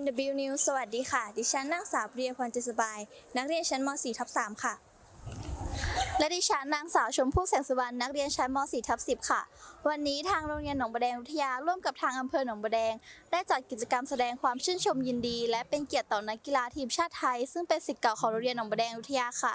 NW News สวัสดีค่ะ ดิฉันนางสาวเรียพรเจสบาย นักเรียนชั้นม .4 ทับ3ค่ะ และดิฉันนางสาวชมพู่แสงสุวรรณนักเรียนชั้นม .4 ทับ10 ค่ะ วันนี้ทางโรงเรียนหนองบัวแดงวิทยาร่วมกับทางอำเภอหนองบัวแดง ได้จัดกิจกรรมแสดงความชื่นชมยินดี และเป็นเกียรติต่อนักกีฬาทีมชาติไทย ซึ่งเป็นศิษย์เก่าของโรงเรียนหนองบัวแดงวิทยาค่ะ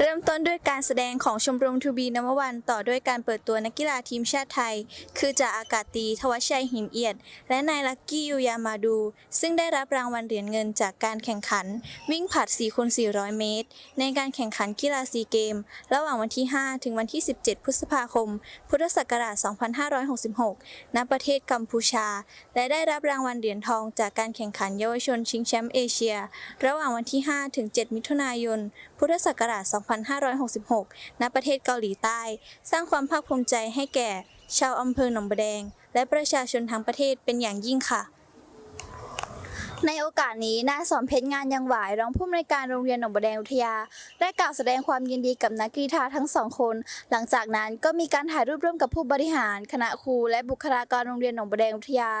เริ่มต้นด้วยการแสดงของชมรมทูบีนววัน ต่อด้วยการเปิดตัวนักกีฬาทีมชาติไทย คือจ่าอากาศตีทวชชัยหิมเอียด และนายลักกี้ยูยามาดู ซึ่งได้รับรางวัลเหรียญเงินจากการแข่งขัน วิ่งผลัด4คูณ400 เมตร ในการแข่งขันกีฬาซีเกม ระหว่างวันที่ 5 ถึงวันที่ 17 พฤษภาคม พุทธศักราช 2566 ณ ประเทศกัมพูชา และได้รับรางวัลเหรียญทองจากการแข่งขันเยาวชนชิงแชมป์เอเชีย ระหว่างวันที่ 5 ถึง 7 มิถุนายน พุทธศักราช 2566 ณ ประเทศเกาหลีใต้ สร้างความภาคภูมิใจให้แก่ ชาวอำเภอหนองบแดง และประชาชนทั้งประเทศเป็นอย่างยิ่งค่ะ ในโอกาสนี้นายสอนเพชรงานยังหวายรองผู้อำนวยการโรงเรียนหนองบัวแดงวิทยา ได้กล่าวแสดงความยินดีกับนักกีฬาทั้งสองคน หลังจากนั้นก็มีการถ่ายรูปร่วมกับผู้บริหาร คณะครูและบุคลากรโรงเรียนหนองบัวแดงวิทยา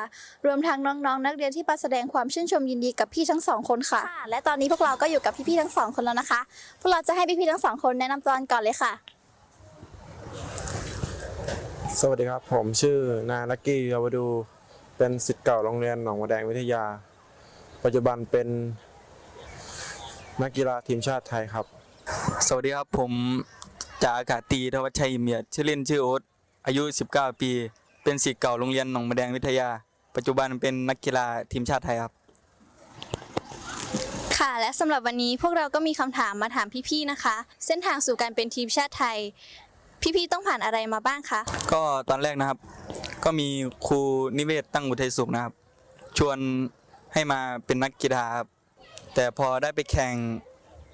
รวมทั้งน้องๆนักเรียนที่มาแสดงความชื่นชมยินดีกับพี่ทั้งสองคนค่ะ และตอนนี้พวกเราก็อยู่กับพี่ๆทั้งสองคนแล้วนะคะ พวกเราจะให้พี่ๆทั้งสองคนแนะนำตัวกันก่อนเลยค่ะ สวัสดีครับ ผมชื่อนายลักกี้ยาวดู เป็นศิษย์เก่าโรงเรียนหนองบัวแดงวิทยา ปัจจุบันเป็นนักกีฬาทีมชาติไทยครับ สวัสดีครับผมจ่าอากาศตรีธวัชชัยเมียดชื่อเล่นชื่อโอ๊ตอายุ 19 ปี เป็นศิษย์เก่าโรงเรียนหนองบัวแดงวิทยา ปัจจุบันเป็นนักกีฬาทีมชาติไทยครับ ค่ะและสำหรับวันนี้พวกเราก็มีคำถามมาถามพี่ๆนะคะ เส้นทางสู่การเป็นทีมชาติไทย พี่ๆต้องผ่านอะไรมาบ้างคะก็ตอนแรกนะครับ ก็มีครูนิเวศตั้งอุทัยสุขนะครับ ชวน ให้มาเป็นนักกีฬาครับแต่พอได้ไปแข่ง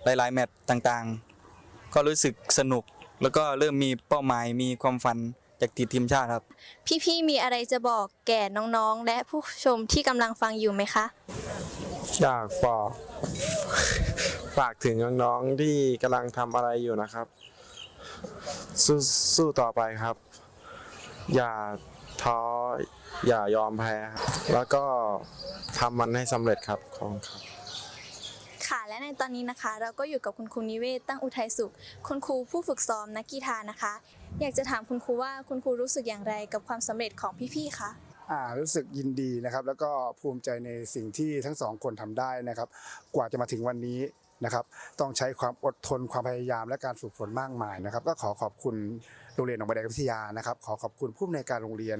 หลาย ๆ แมตช์ต่างๆ ก็รู้สึกสนุกแล้วก็เริ่มมีเป้าหมายมีความฝันจากติดทีมชาติครับ พี่ๆมีอะไรจะบอกแก่น้องๆ และผู้ชมที่กำลังฟังอยู่ไหมคะอยากฝากฝากถึงน้องๆที่กำลังทำอะไรอยู่นะครับ สู้สู้ต่อไปครับ อย่า ท้ออย่ายอมแพ้ครับแล้วก็ทำมันให้สำเร็จครับขอบคุณครับ ค่ะและในตอนนี้นะคะ เราก็อยู่กับคุณครูนิเวศตั้งอุทัยสุข คุณครูผู้ฝึกซ้อมนักกีฬานะคะ อยากจะถามคุณครูว่าคุณครูรู้สึกอย่างไรกับความสำเร็จของพี่ๆคะ อ่ารู้สึกยินดีนะครับ แล้วก็ภูมิใจในสิ่งที่ทั้งสองคนทำได้นะครับ กว่าจะมาถึงวันนี้ นะครับต้องใช้ความอดทนความพยายามและการฝึกฝนมากมายนะครับ ก็ขอขอบคุณโรงเรียนหนองบัวแดงวิทยานะครับ ขอขอบคุณผู้อำนวยการโรงเรียน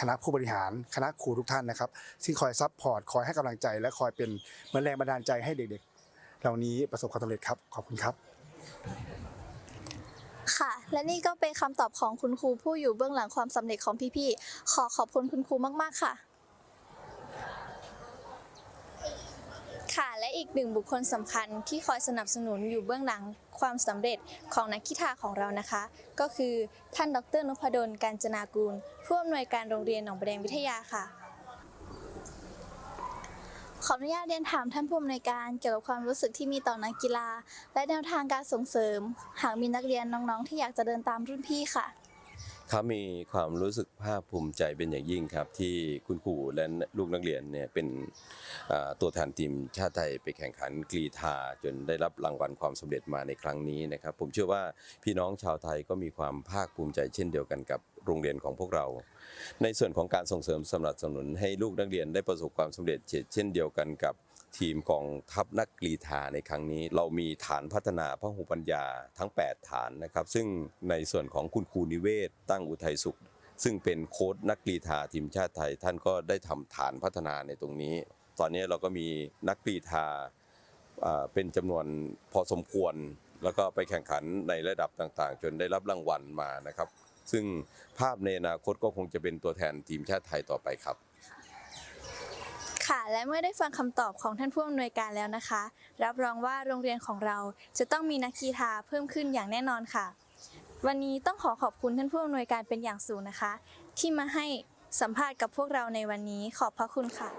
คณะผู้บริหาร คณะครูทุกท่านนะครับที่คอยซัพพอร์ตคอยให้กำลังใจ และคอยเป็นเหมือนแรงบันดาลใจให้เด็กๆ เหล่านี้ประสบความสำเร็จครับขอบคุณครับ ค่ะ และนี่ก็เป็นคำตอบของคุณครูผู้อยู่เบื้องหลังความสำเร็จของพี่ๆขอขอบคุณคุณครูมากๆค่ะ ค่ะ และ อีกหนึ่งบุคคลสำคัญที่คอยสนับสนุนอยู่เบื้องหลังความสำเร็จของนักกีฬาของเรานะคะ ก็คือท่านดรนพดลการจนากูลผู้อำนวยการโรงเรียนหนองบัวแดงวิทยาค่ะ ขออนุญาตเรียนถามท่านผู้อำนวยการเกี่ยวกับความรู้สึกที่มีต่อนักกีฬา และแนวทางการส่งเสริม หากมีนักเรียนน้องๆ ที่อยากจะเดินตามรุ่นพี่ค่ะ ครับมีความรู้สึกภาคภูมิใจเป็นอย่างยิ่งครับ ที่คุณครูและลูกนักเรียนเนี่ยเป็นตัวแทนทีมชาติไทยไปแข่งขันกรีธาจนได้รับรางวัลความสำเร็จมาในครั้งนี้นะครับ ผมเชื่อว่าพี่น้องชาวไทยก็มีความภาคภูมิใจเช่นเดียวกันกับโรงเรียนของพวกเรา ในส่วนของการส่งเสริมสนับสนุนให้ลูกนักเรียนได้ประสบความสำเร็จเช่นเดียวกันกับ ทีมกองทัพนักกรีธาในครั้งนี้ เรามีฐานพัฒนาพหุปัญญาทั้ง 8 ฐานนะครับ ซึ่งในส่วนของคุณครูนิเวศ ตั้งอุทัยสุข ซึ่งเป็นโค้ชนักกรีธาทีมชาติไทย ท่านก็ได้ทำฐานพัฒนาในตรงนี้ ตอนนี้เราก็มีนักกรีธาอ่าเป็นจำนวนพอสมควร แล้วก็ไปแข่งขันในระดับต่างๆ จนได้รับรางวัลมานะครับ ซึ่งภาพในอนาคตก็คงจะเป็นตัวแทนทีมชาติไทยต่อไปครับ ค่ะ และเมื่อได้ฟังคำตอบของท่านผู้อำนวยการแล้วนะคะ รับรองว่าโรงเรียนของเราจะต้องมีนักกีฬาเพิ่มขึ้นอย่างแน่นอนค่ะ วันนี้ต้องขอขอบคุณท่านผู้อำนวยการเป็นอย่างสูงนะคะ ที่มาให้สัมภาษณ์กับพวกเราในวันนี้ขอบพระคุณค่ะ